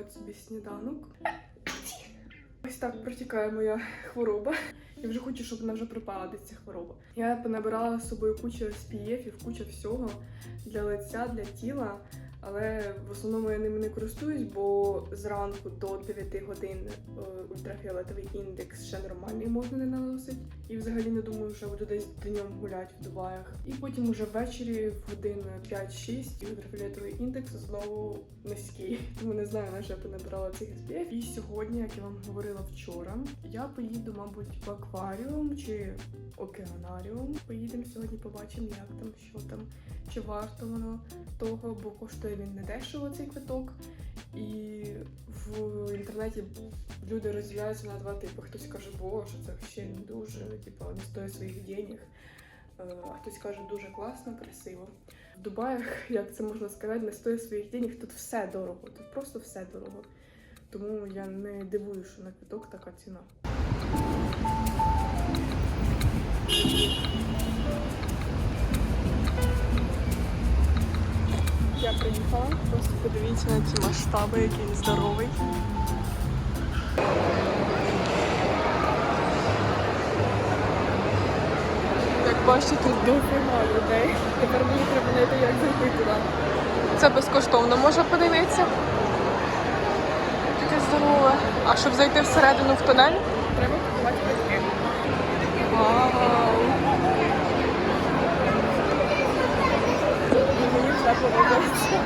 приготувати собі сніданок. Ось так протікає моя хвороба. Я вже хочу, щоб вона вже пропала десь ця хвороба. Я понабирала з собою кучу SPF, кучу всього для лиця, для тіла. Але в основному я ними не користуюсь, бо зранку до 9 годин е, ультрафіолетовий індекс ще нормальний можна не наносити. І взагалі не думаю, що буду десь днем гуляти в Дубаях. І потім уже ввечері в годин 5-6 ультрафіолетовий індекс знову низький. Тому не знаю, на що я понабирала цих SPF. І сьогодні, як я вам говорила вчора, я поїду, мабуть, в акваріум чи океанаріум. Поїдемо сьогодні, побачимо, як там, що там, чи варто воно того, бо коштує він не дешево цей квиток. І в інтернеті люди розділяються на два типи. Хтось каже, боже, це взагалі не дуже, типу, не стоїть своїх денег. Е, А хтось каже, дуже класно, красиво. В Дубаях, як це можна сказати, не стоїть своїх денег, тут все дорого, тут просто все дорого. Тому я не дивую, що на квиток така ціна. Я приїхала, просто подивіться на ці масштаби, який він здоровий. Як бачите, тут дофіга людей. Тепер мені треба знайти, як зайти туди. Це безкоштовно можна подивитися. Таке здорове. А щоб зайти всередину в тунель? Треба купувати квитки. Вау! Мені подобається.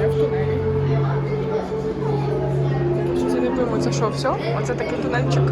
Я в тунелі. Щось я не пойму, це що, все? Оце такий тунельчик.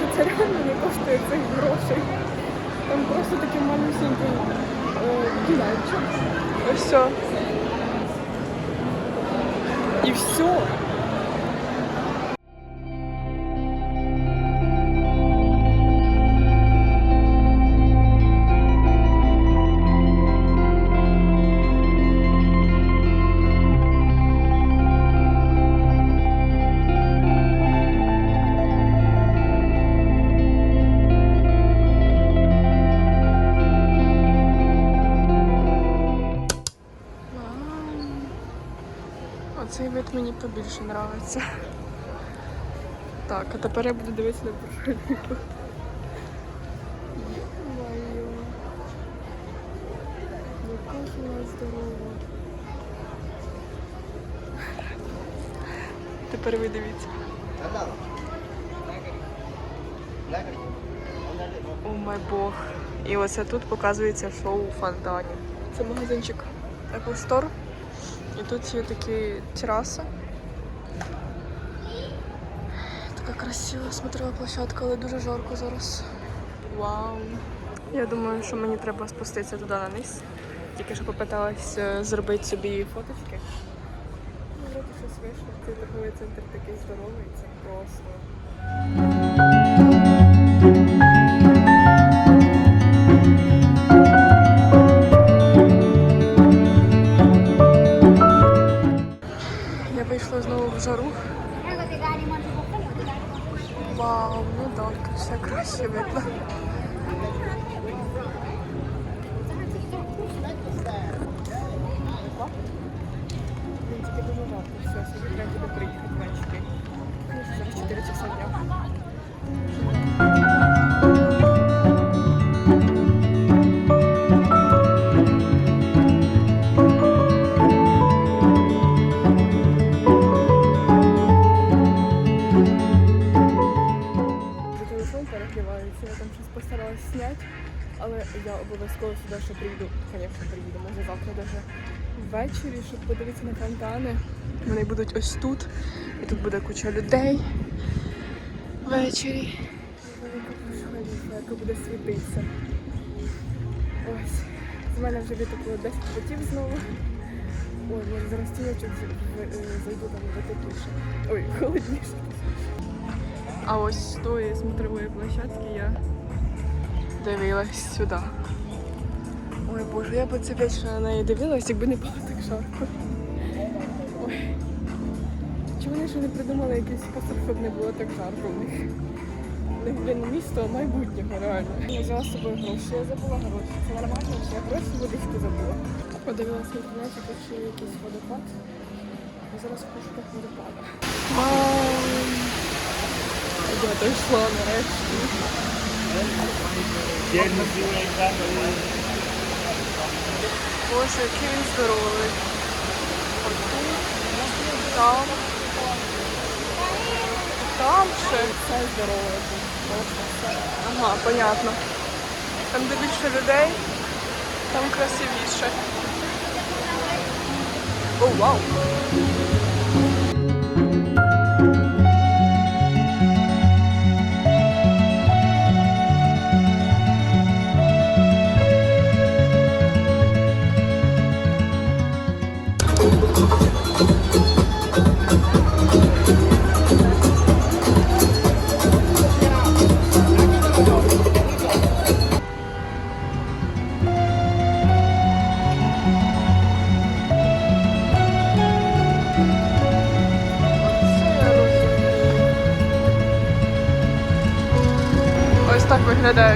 що це реально не коштує цих грошей. Там просто такий малюсенький е, кінечок. І все. І все. Мені подобається. Так, а тепер я буду дивитися на буржуйку. Йо-моє. Яка ж вона здорова. Тепер ви дивіться. О май бог. І оце тут показується шоу фонтані. Це магазинчик Apple Store. І тут є такі тераси. Така красива смотрела площадка, але дуже жарко зараз. Вау. Я думаю, що мені треба спуститися туди на низ. Тільки що попиталась е, зробити собі фоточки. Ну, вроді щось вийшло. Цей торговий центр такий здоровий, це просто. Все ввечері, щоб подивитися на фонтани. Вони будуть ось тут. І тут буде куча людей. Ввечері. Яка буде світитися. Ось. З мене вже витекло 10 потів знову. Ой, я зараз стіночок зайду там буде тепліше. Ой, холодніше. А ось з тої смотрової площадки я дивилась сюди. Ой боже, я б це вічно на неї дивилась, якби не було так жарко. Ой. Чи вони ще не придумали якийсь спосіб, щоб не було так жарко в них? Них, блін, місто майбутнього, реально. Я взяла з собою гроші, я забула гроші. Це нормально, чи я гроші водичку забула. Подивилася в інтернеті, тут є якийсь водопад. Я зараз в пошуках водопада. Я дійшла нарешті. Боже, який він здоровий. Там. Там ще. Все здорове. Ага, понятно. Там, де більше людей, там красивіше. О, вау!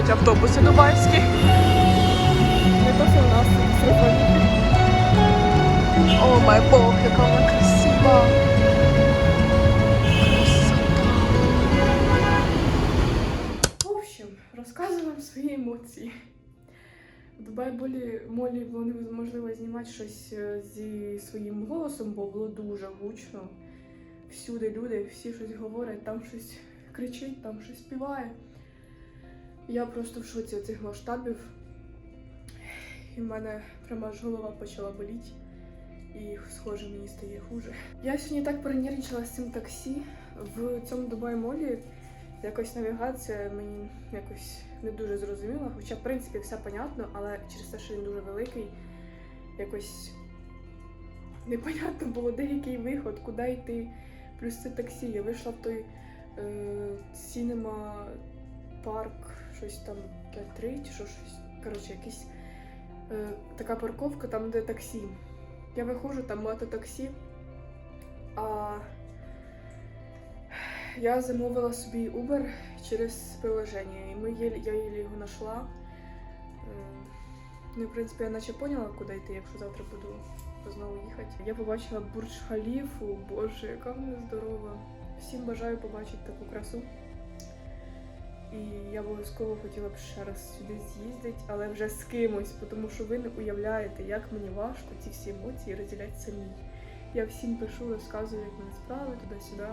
Виглядають автобуси дубайські. Не то, що в нас. О май бог, яка вона красива. Красота. В общем, розказую вам свої емоції. В Дубай болі молі було неможливо знімати щось е, зі своїм голосом, бо було дуже гучно. Всюди люди, всі щось говорять, там щось кричить, там щось співає. Я просто в шоці цих масштабів. І в мене прямо аж голова почала боліти. І, схоже, мені стає хуже. Я сьогодні так перенервничала з цим таксі. В цьому Дубай молі якось навігація мені якось не дуже зрозуміла. Хоча, в принципі, все понятно, але через те, що він дуже великий, якось непонятно було, де який виход, куди йти. Плюс це таксі. Я вийшла в той е, Cinema парк, щось там 5-3 чи що щось. Коротше, якийсь е, така парковка, там де таксі. Я виходжу, там багато таксі. А я замовила собі Uber через приложення, і ми єлі, я єлі його знайшла. Е, Ну, в принципі, я наче поняла, куди йти, якщо завтра буду знову їхати. Я побачила Бурдж Халіфу, боже, яка вона здорова. Всім бажаю побачити таку красу. І я обов'язково хотіла б ще раз сюди з'їздити, але вже з кимось, тому що ви не уявляєте, як мені важко ці всі емоції розділяти самі. Я всім пишу, розказую, як мене справи, туди-сюди.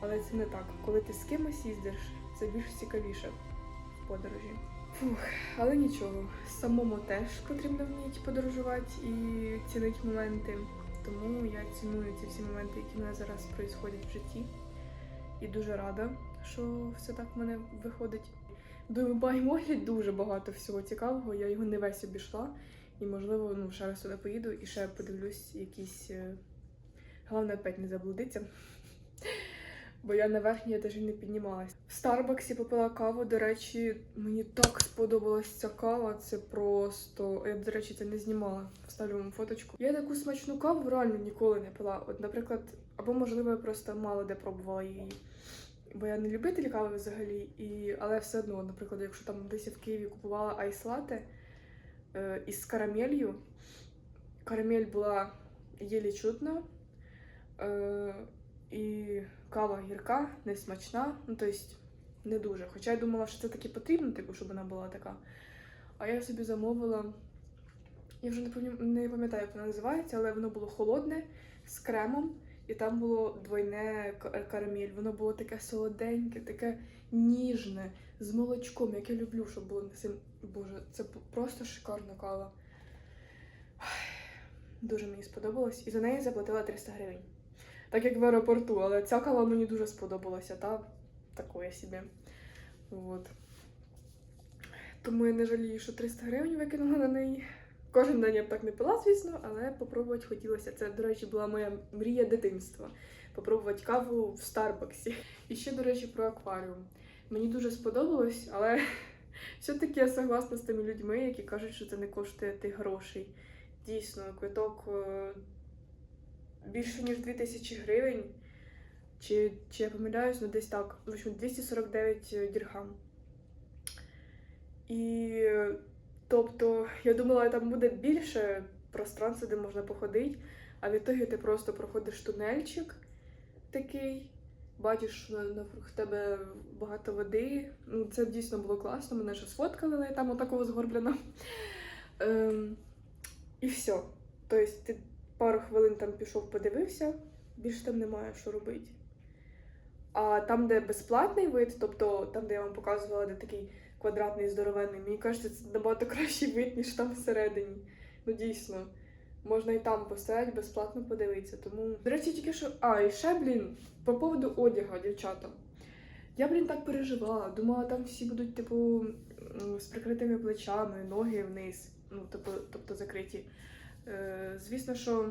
Але це не так. Коли ти з кимось їздиш, це більш цікавіше в подорожі. Фух, але нічого, самому теж потрібно вміти подорожувати і цінити моменти. Тому я ціную ці всі моменти, які в мене зараз відбуваються в житті. І дуже рада, що все так в мене виходить. До Баймолі дуже багато всього цікавого. Я його не весь обійшла. І, можливо, ну, ще раз сюди поїду і ще подивлюсь якісь. е, Головне, опять не заблудиться. Бо я на верхній етажі не піднімалась. В Старбаксі попила каву. До речі, мені так сподобалась ця кава. Це просто. Я, до речі, це не знімала. Вставлю вам фоточку. Я таку смачну каву реально ніколи не пила. От, наприклад, або можливо, я просто мало де пробувала її. Бо я не любитель кави взагалі, і... але все одно, наприклад, якщо там десь я в Києві купувала айс-лате е, із карамелью, карамель була єлі чутна, е, і кава гірка, не смачна, ну тобто не дуже. Хоча я думала, що це таки потрібно, типу, щоб вона була така. А я собі замовила. Я вже не пам'ятаю, як вона називається, але воно було холодне з кремом і там було двойне ка- карамель. Воно було таке солоденьке, таке ніжне, з молочком, як я люблю, щоб було не сильно. Боже, це просто шикарна кава. Дуже мені сподобалось. І за неї заплатила 300 гривень. Так як в аеропорту, але ця кава мені дуже сподобалася, та такое собі. От. Тому я не жалію, що 300 гривень викинула на неї. Кожен день я б так не пила, звісно, але попробувати хотілося. Це, до речі, була моя мрія дитинства. Попробувати каву в Старбаксі. І ще, до речі, про акваріум. Мені дуже сподобалось, але все-таки я согласна з тими людьми, які кажуть, що це не коштує тих грошей. Дійсно, квиток е, більше ніж 2000 гривень. Чи, чи я помиляюсь, ну десь так. В общем, 249 дірхам. І е, тобто, я думала, там буде більше пространства, де можна походити, а в ітогі ти просто проходиш тунельчик такий, бачиш, що на- навкруг тебе багато води. Ну, це дійсно було класно, мене ще сфоткали, я там отакого згорблена. Ем, і все. Тобто ти пару хвилин там пішов, подивився, більше там немає що робити. А там, де безплатний вид, тобто там, де я вам показувала, де такий квадратний, здоровенний, мені кажеться, це набагато кращий вид, ніж там всередині. Ну дійсно. Можна і там постояти, безплатно подивитися. Тому. До речі, тільки що. А, і ще, блін, по поводу одягу, дівчата. Я, блін, так переживала. Думала, там всі будуть, типу, з прикритими плечами, ноги вниз, ну, тобто, тобто закриті. Е, звісно, що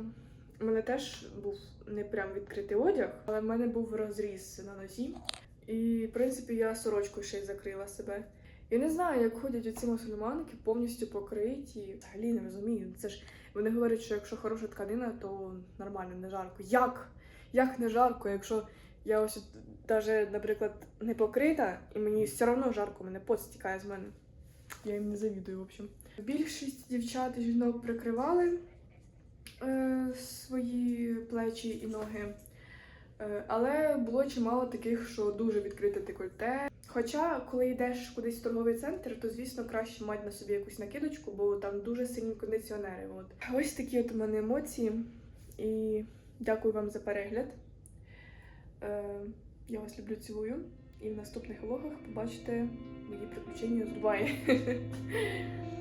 у мене теж був не прям відкритий одяг, але в мене був розріз на нозі. І, в принципі, я сорочкою ще й закрила себе. Я не знаю, як ходять оці мусульманки повністю покриті. Взагалі не розумію. Це ж вони говорять, що якщо хороша тканина, то нормально, не жарко. Як? Як не жарко, якщо я ось навіть, наприклад, не покрита, і мені все одно жарко, мене пот стікає з мене. Я їм не завідую, в общем. Більшість дівчат і жінок прикривали е, свої плечі і ноги. Е, Але було чимало таких, що дуже відкрите декольте. Хоча, коли йдеш кудись в торговий центр, то звісно краще мати на собі якусь накидочку, бо там дуже сильні кондиціонери. От. Ось такі от у мене емоції. І дякую вам за перегляд. Е, Я вас люблю, цілую. І в наступних влогах побачите мої приключення з Дубаї.